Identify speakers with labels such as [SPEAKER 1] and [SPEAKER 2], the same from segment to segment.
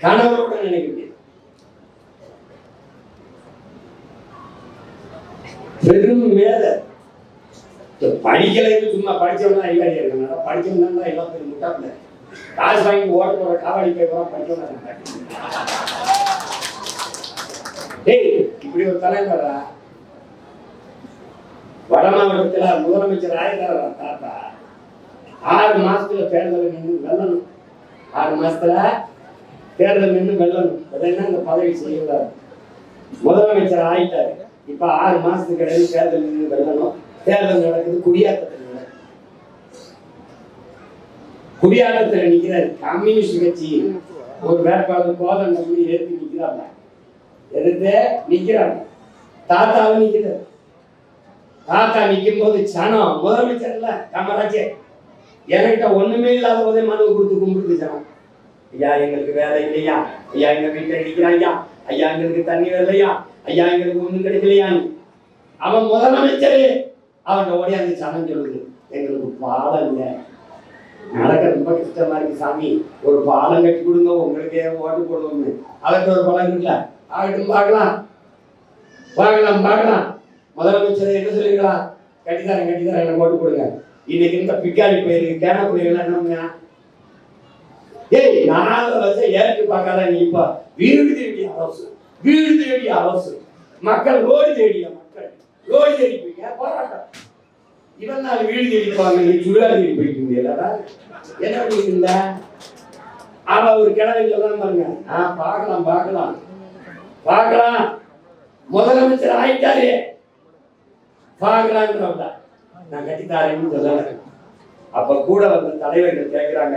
[SPEAKER 1] கணவரோட நினைக்க முடியாது பெரும் மேதை இந்த படிக்கலைன்னு சும்மா படிச்சவனா ஐயாடி இருக்கணும் படிச்சவன் தான் எல்லாம் பேர் முட்டாப்ல காசு வாங்கி ஓட்ட போற காவாடி போய் போற படிச்சவனா டேய் இப்படி ஒரு தலைவரா வட மாவட்டத்துல முதலமைச்சர் ஆயிருக்காரா தாத்தா? ஆறு மாசத்துல தேர்தல் நின்று வெல்லணும் ஆறு மாசத்துல தேர்தல் நின்று வெல்லணும். உடனே அந்த பதவி செய்யக்கூடாது முதலமைச்சர் ஆயிட்டாரு. இப்ப ஆறு மாசத்துக்கு இடையில தேர்தல் நின்று வெல்லணும். தேர்தல் நடக்குது குடியாத்தத்தில் நடக்குது. குடியாத்தத்தில் நிக்கிறாரு. கம்யூனிஸ்ட் கட்சி ஒரு வேட்பாளர் கோதண்டம் ஏற்றி நிக்கிறாங்க எதிர்த்து நிக்கிறாங்க தாத்தாவும் நிக்கிறாரு. தாத்தா நிற்கும் போது சனம் முதலமைச்சர் இல்ல காமராஜே என்கிட்ட ஒண்ணுமே இல்லாத போதே மனு கொடுத்து கும்பிடுது சனம். ஐயா எங்களுக்கு வேலை இல்லையா? ஐயா எங்க வீட்டில் அடிக்கிறாங்க ஐயா எங்களுக்கு தண்ணி வரலையா? ஐயா எங்களுக்கு ஒண்ணும் கிடைக்கலையான்னு அவன் முதலமைச்சரு. அவன் ஓடியாந்து சனம் சொல்லுது எங்களுக்கு பாலம் இல்லை. நடக்க ரொம்ப கஷ்டமா இருக்கு சாமி. ஒரு பாலம் கட்டி கொடுங்க உங்களுக்கே ஓட்டு போடுவோம்னு. அவர்கிட்ட ஒரு பழம் இருக்குல்ல? ஆகட்டும் பார்க்கலாம். பார்க்கலாம் பார்க்கலாம். முதலமைச்சர் என்ன சொல்லிருக்கலாம் கட்டித்தரேன் கட்டித்தரேன் எனக்கு ஓட்டு கொடுங்க இன்னைக்கு இந்த பிக்காளி பயிருக்கு கேன பயிரெல்லாம் என்ன ஏய் நாலு வருஷம் ஏற்று பார்க்காத நீ வீடு தேடிய அரசு வீடு தேடிய அரசு மக்கள் ரோடு தேடிய மக்கள் ரோடு தேடி போய் போராட்டம்? இவன் நாள் வீடு தேடி போவாங்க நீ சுடுகாடு தேடி போயிட்டு இருந்தீங்களா என்ன பண்ணிருந்த இருந்த அவ ஒரு கிழமை சொல்றான் பாருங்க. ஆ பார்க்கலாம் பார்க்கலாம். பார்க்கலாம். முதலமைச்சர் ஆயிட்டாரு. பார்க்கலாங்கிறவங்க நான் கட்டித்தாரேன்னு சொல்லல. அப்ப கூட வந்த தலைவர்கள் கேட்கிறாங்க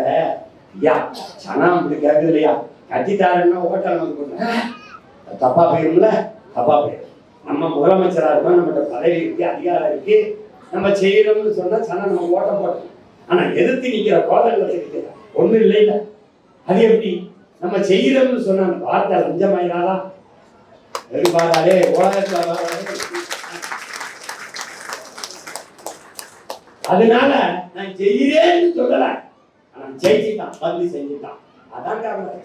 [SPEAKER 1] ஐயா சனா அப்படி கேட்குது இல்லையா கட்டித்தாருன்னா ஓட்டல் வந்து கொடுங்க தப்பா போயிரும்ல? தப்பா போயிடும் நம்ம முதலமைச்சரா இருக்கோம் நம்மகிட்ட பதவி இருக்கு அதிகாரம் இருக்கு. நம்ம செய்யணும்னு சொன்னா சனா நம்ம ஓட்ட போட்டோம். ஆனா எதிர்த்து நிக்கிற கோதங்களை இருக்கு ஒண்ணும் இல்லைல்ல அது எப்படி? நம்ம செய்யறோம்னு சொன்ன அந்த வார்த்தை லஞ்சமாயிராதா எதிர்பாராதே உலகத்துல அதனால நான் செய்கிறேன்னு சொல்லலை. ஆனா ஜெயிச்சுட்டான் வந்து செஞ்சுட்டான். அதான் காரணம்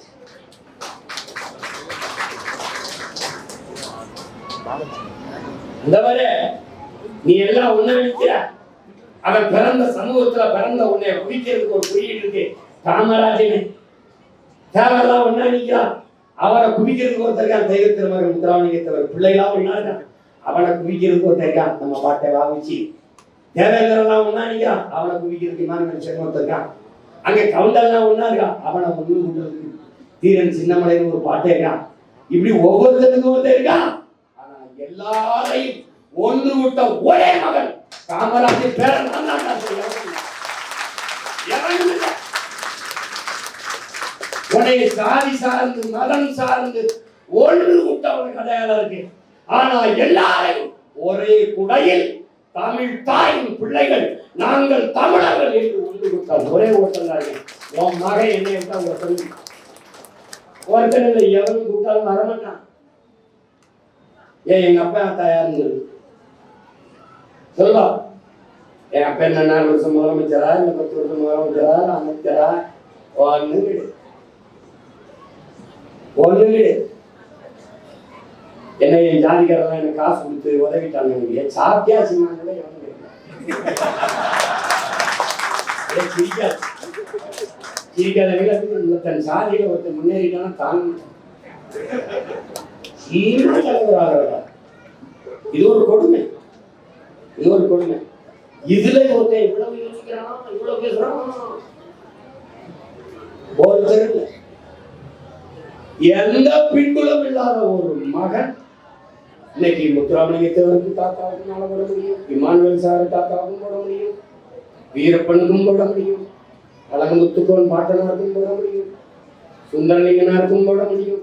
[SPEAKER 1] அந்த மாதிரி நீ எல்லாம் ஒண்ணு நினைக்கிற அவன் பிறந்த சமூகத்துல பிறந்த உன்னை குடிக்கிறதுக்கு ஒரு குறியீடு இருக்கு. காமராஜனே தேவையெல்லாம் ஒண்ணா நிக்கிறான் அவனை குவிக்கிறதுக்கு ஒருத்தர் தெய்வ திருமகன் முத்துராமலிங்கத்தவர் பிள்ளைகளா ஒண்ணா இருக்கான் அவனை குவிக்கிறதுக்கு ஒருத்தர் நம்ம பாட்டை வாவிச்சு. தேவேந்திரலாம் ஒன்னா நிக்கிறான் அவனை குவிக்கிறதுக்கு இமானுவல் செல்வம் இருக்கான் அங்க கவுண்டர்லாம் ஒண்ணா இருக்கான் அவனை ஒண்ணு கூட்டுறதுக்கு தீரன் சின்னமலைன்னு ஒரு பாட்டே இருக்கான் இப்படி ஒவ்வொருத்தருக்கும் வந்து இருக்கான் ஆனா எல்லாரையும் ஒன்று விட்ட ஒரே மகன் காமராஜர் பேரன் உடைய சாதி சார்ந்து மதம் சார்ந்து ஒன்று விட்டவனுக்கு அடையாளம் இருக்கு. ஆனா எல்லாரையும் ஒரே குடையில் தமிழ் தாயின் பிள்ளைகள் நாங்கள் தமிழர்கள் என்று ஒன்று கொடுத்தார் ஒரே ஒருத்தன் உன் மகன் என்னை விட்டா ஒருத்தன் ஒருத்தன் இல்லை எவரும் கூட்டாலும் வரமாட்டான். ஏன் எங்க அப்பா தயார் சொல்லு. சொல்லுவா என் அப்பா என்ன நாலு வருஷம் முதலமைச்சரா? இந்த பத்து வருஷம் முதலமைச்சரா? அமைச்சரா? ஒண்ணு விடு ஒண்ணு விடு என்ன என் ஜாதிக்காரெல்லாம் எனக்கு காசு கொடுத்து உதவிட்டாங்க. நீங்கள் ஏன் சாப்பிட்டியா சின்னாங்களே எவனும் சிரிக்காத. ஒருத்தன் சாதியில முன்னேறிட்டானா தாங்க சீனா இது ஒரு கொடுமை. இது ஒரு கொடுமை. இதுல ஒருத்தன் இவ்வளவு யோசிக்கிறான்? இவ்வளவு பேசுறான்? ஒருத்தர் எந்த பின்புலம் இல்லாத ஒரு மகன் இன்னைக்கு முத்துராமலிங்க தாத்தாவுக்கு தாத்தாவுக்குனால போட முடியும் இமானுவேல் சாரு தாத்தாவுக்கும் போட முடியும் வீரப்பனுக்கும் போட முடியும் அழகமுத்துக்கோன் பாட்டனாருக்கும் போட முடியும் சுந்தரலிங்கனாருக்கும் போட முடியும்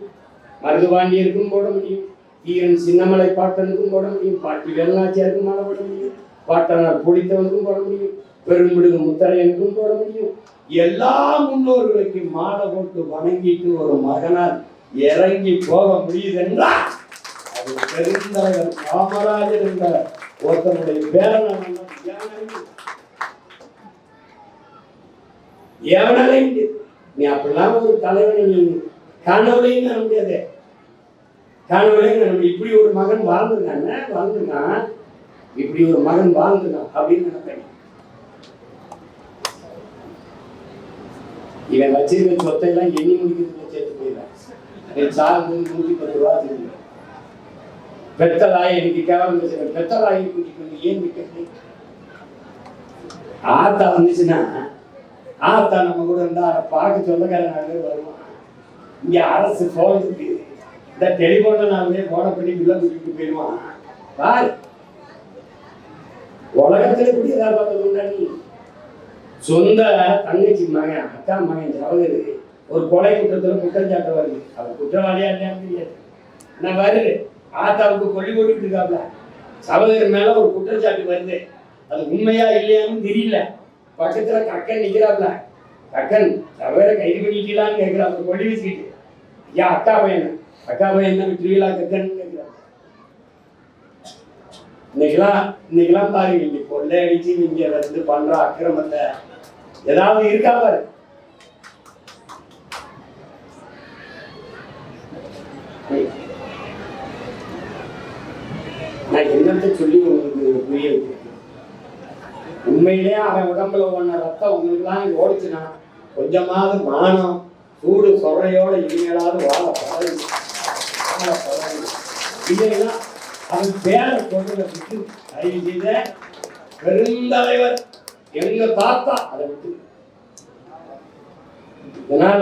[SPEAKER 1] மருதுபாண்டியருக்கும் போட முடியும் ஈரன் சின்னமலை பாட்டனுக்கும் போட முடியும் பாட்டி வேலுநாச்சியாருக்கும் மாலை போட முடியும் பாட்டனார் பிடித்தவனுக்கும் போட முடியும் பெரும்பிடுகு முத்தரையனுக்கும் போட முடியும். எல்லா முன்னோர்களுக்கும் மாலை போட்டு வணங்கிட்டு ஒரு மகனால் இறங்கி போக முடியுது என்றால் பெருந்தலைவர் காமராஜர் என்ற ஒருத்தனுடைய பேரன் எவனாலே நீ அப்படிலாம் ஒரு தலைவனை நீ கனவுலையும் காண முடியாது. கனவுலையும் காண முடியும் இப்படி ஒரு மகன் வாழ்ந்துருக்காங்க வாழ்ந்துருக்கான்? இப்படி ஒரு மகன் வாழ்ந்துருக்கான் அப்படின்னு நினைப்பேன். இவன் வச்சிருக்க சொத்தை எல்லாம் எண்ணி முடிக்கிறதுல சேர்த்து போயிடுறான். சார் நூத்தி பத்து ரூபா தெரியும் பெத்தலாய் எனக்கு கேவலம் பெத்த பெத்தலாய் கூட்டிட்டு வந்து ஏன் விற்கிறது ஆத்தா வந்துச்சுன்னா ஆத்தா நம்ம கூட இருந்தா அதை பார்க்க சொந்தக்காரன் நாலு பேர் வருவான். இங்க அரசு போன் இருக்கு. இந்த டெலிபோன்ல நாலு பேர் போன பண்ணி உள்ள கூட்டிட்டு போயிடுவான். பார். உலகத்துல எப்படி ஏதாவது பார்த்தது உண்டா சொந்த தங்கச்சி மகன் அக்கா மகன் சகோதரி ஒரு கொலை குற்றத்துல குற்றம் சாட்ட வருது அவர் குற்றவாளியா இல்லையா தெரியாது நான் வருது ஆத்தாவுக்கு கொல்லி போட்டுட்டு இருக்காப்ல சகோதரர் மேல ஒரு குற்றச்சாட்டு வருது. அது உண்மையா இல்லையான்னு தெரியல. பக்கத்துல கக்கன் நிக்கிறாப்ல. கக்கன் சகோதர கைது பண்ணிக்கலான்னு கேட்கிறாப்ல கொல்லி வச்சுக்கிட்டு. ஐயா அக்கா பையன். அக்கா பையன் தான் விட்டுருவீங்களா கக்கன் கேட்கிறான் இன்னைக்கெல்லாம் இன்னைக்கெல்லாம் பாருங்க இங்க கொள்ளை அடிச்சு இங்க வந்து பண்ற அக்கிரமத்தை. ஏதாவது இருக்கா பாரு. நான் என்னத்தை சொல்லி உங்களுக்கு புரிய வைக்கிறேன் உண்மையிலே அவன் உடம்புல ஒன்ன ரத்தம் உங்களுக்குலாம் இங்க ஓடிச்சுனா கொஞ்சமாவது மானம் சூடு சொல்றையோட இனிமேலாவது வாழ பழகு. வாழ இல்லைன்னா அவன் பேரை கொண்டு விட்டு தயவு செய்த பெருந்தலைவர் எங்க தாத்தா அதை விட்டு. இதனால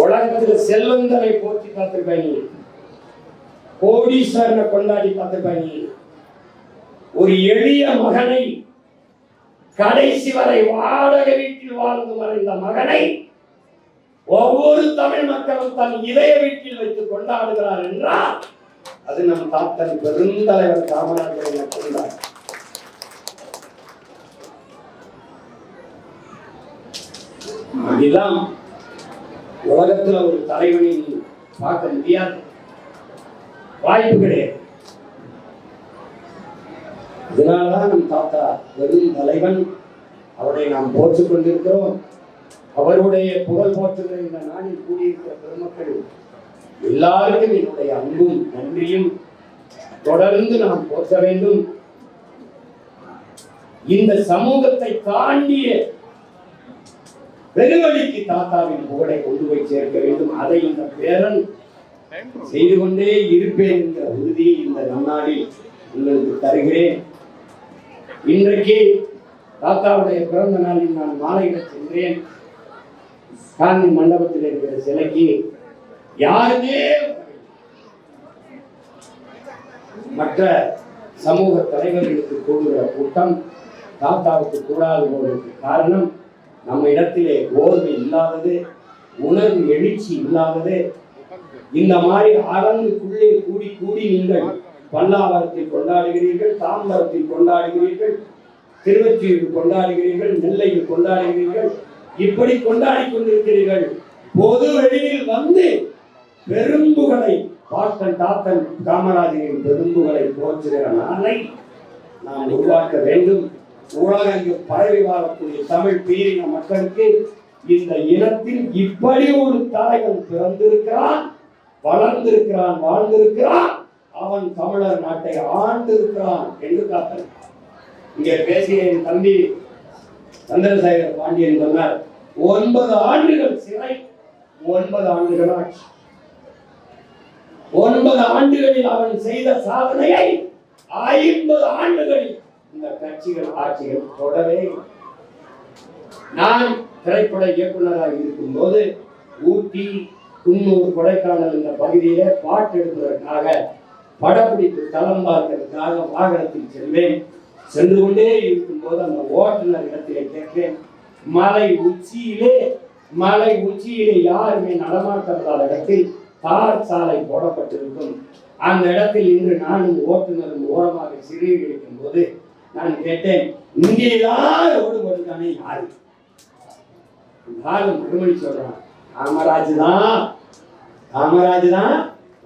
[SPEAKER 1] உலகத்துல செல்வந்தனை போற்றி பார்த்திருப்பாங்க கோடீஸ்வரனை கொண்டாடி பார்த்திருப்பாங்க ஒரு எளிய மகனை கடைசி வரை வாடகை வீட்டில் வாழ்ந்து மறைந்த மகனை ஒவ்வொரு தமிழ் மக்களும் தன் இதய வீட்டில் வைத்து கொண்டாடுகிறார் என்றால் அது நம் தாத்தன் பெருந்தலைவர் காமராஜரை மட்டும்தான் அதுதான் உலகத்துல ஒரு தலைவனை பார்க்க முடியாது. வாய்ப்பு கிடையாது இதனாலதான் நம் தாத்தா பெரும் தலைவன் அவரை நாம் போற்றுக் கொண்டிருக்கிறோம். அவருடைய புகழ் போற்றுகிற இந்த நாளில் கூடியிருக்கிற பெருமக்கள் எல்லாருக்கும் என்னுடைய அன்பும் நன்றியும் தொடர்ந்து நாம் போற்ற வேண்டும். இந்த சமூகத்தை தாண்டிய பெருவழிக்கு தாத்தாவின் புகழை கொண்டு போய் சேர்க்க வேண்டும். அதை இந்த பேரன் செய்து கொண்டே இருப்பேன் என்ற உறுதியை இந்த நன்னாளில் உங்களுக்கு தருகிறேன். இன்றைக்கு தாத்தாவுடைய பிறந்த நாளில் நான் மாலையிட சென்றேன். காந்தி மண்டபத்தில் இருக்கிற சிலைக்கு யாருமே மற்ற சமூக தலைவர்களுக்கு கூடுகிற கூட்டம் தாத்தாவுக்கு கூடாது போவதற்கு காரணம் நம்ம இடத்திலே ஓர்வு இல்லாதது உணர்வு எழுச்சி இல்லாதது இந்த மாதிரி அரங்குக்குள்ளே கூடி கூடி நீங்கள் பல்லாவரத்தை கொண்டாடுகிறீர்கள் தாம்பரத்தில் கொண்டாடுகிறீர்கள் திருவற்றியூரில் கொண்டாடுகிறீர்கள் நெல்லையில் கொண்டாடுகிறீர்கள் இப்படி கொண்டாடி கொண்டிருக்கிறீர்கள். பொது வெளியில் வந்து பெரும்புகளை பாட்டன் தாத்தன் காமராஜரின் பெரும்புகளை போற்றுகிற நாளை நாம் உருவாக்க வேண்டும். உலகெங்கு பரவி வாழக்கூடிய தமிழ் பீரின மக்களுக்கு இந்த இனத்தில் இப்படி ஒரு தலைவன் பிறந்திருக்கிறான். வளர்ந்திருக்கிறான் வாழ்ந்திருக்கிறான். அவன் தமிழர் நாட்டை ஆண்டிருக்கிறான் என்று காத்தன் இங்கே பேசிய என் தம்பி சந்திரசேகர் பாண்டியன் சொன்னார் ஒன்பது ஆண்டுகள் சிறை ஒன்பது ஆண்டுகள் ஆட்சி. ஒன்பது ஆண்டுகளில் அவன் செய்த சாதனையை ஐம்பது ஆண்டுகளில் இந்த கட்சிகள் ஆட்சிகள் தொடவே நான் திரைப்பட இயக்குனராக இருக்கும்போது ஊட்டி குன்னூர் கொடைக்கானல் இந்த பகுதியில பாட்டு எடுப்பதற்காக படப்பிடிப்பு தளம் பார்க்கிறதுக்காக வாகனத்தில் செல்வேன். சென்று கொண்டே இருக்கும்போது அந்த ஓட்டுநர் இடத்திலே கேட்கிறேன் மலை உச்சியிலே மலை உச்சியிலே யாருமே நடமாட்டப்படாத இடத்தில் தார் சாலை போடப்பட்டிருக்கும். அந்த இடத்தில் இன்று நானும் ஓட்டுநரும் ஓரமாக சிறுநீர் இருக்கும் போது நான் கேட்டேன் இங்கேதான் ரோடு போட்டுக்கானே யாரு? யாரும் மறுமொழி சொல்றான். காமராஜ் தான். காமராஜ் தான்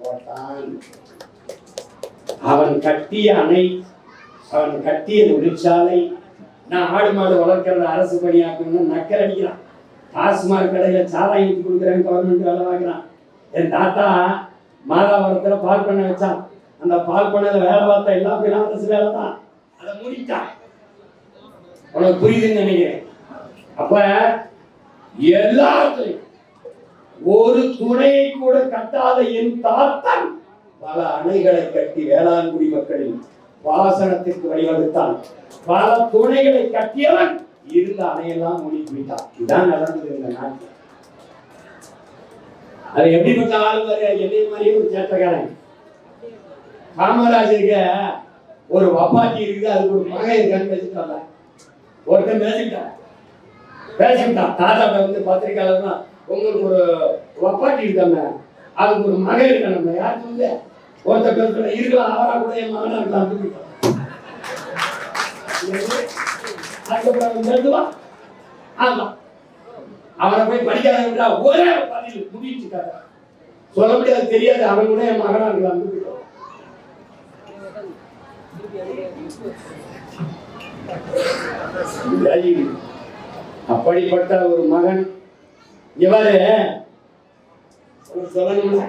[SPEAKER 1] போட்டான் அவன் கட்டிய அணை அவன் கட்டிய தொழிற்சாலை நான் ஆடு மாடு வளர்க்கறத அரசு பணியாக்கணும்னு நக்கர் அடிக்கிறான். டாஸ்மாக் கடையில் சாராயம் ஊற்றி கொடுக்குறேன் கவர்மெண்ட் வேலை பார்க்குறான். என் தாத்தா மாதாவரத்தில் பால் பண்ணை வச்சான். அந்த பால் பண்ணையில் வேலை பார்த்தா எல்லா வேலை தான் அதை முடித்தான் உனக்கு புரியுதுன்னு நினைக்கிறேன். அப்ப எல்லாத்துலையும் ஒரு துணையை கூட கட்டாத என் தாத்தன் பல அணைகளை கட்டி வேளாண்குடி மக்களின் பாசனத்திற்கு வழிவகுத்தான். பல துணைகளை கட்டியவன் இருந்த அணையெல்லாம் மூடி போயிட்டான் இதான் நடந்தது இந்த நாட்டில். அது எப்படிப்பட்ட ஆள் பாரு என்னைய மாதிரியே ஒரு சேட்டக்காரன் காமராஜருக்கு ஒரு வப்பாட்டி இருக்குது அதுக்கு ஒரு மகன் இருக்கான்னு பேசிட்டாங்க ஒருத்தன் பேசிட்டான் பேசிட்டான் தாத்தா வந்து பத்திரிக்கையாளர் தான் உங்களுக்கு ஒரு வப்பாட்டி இருக்காங்க அதுக்கு ஒரு மகன் இருக்காங்க யாருக்கு வந்து ஒருத்தர் பேசுற இருக்கலாம். அவரா கூட என் மகனா இருக்கலாம். அதுக்கப்புறம் ஆமா. அவரை போய் படிக்காத ஒரே பதில். முடிச்சு சொல்ல முடியாது. தெரியாது. அவன் கூட என் மகனா இருக்கலாம். அப்படிப்பட்ட ஒரு மகன் இவரு உனக்கு சொல்லணும்ல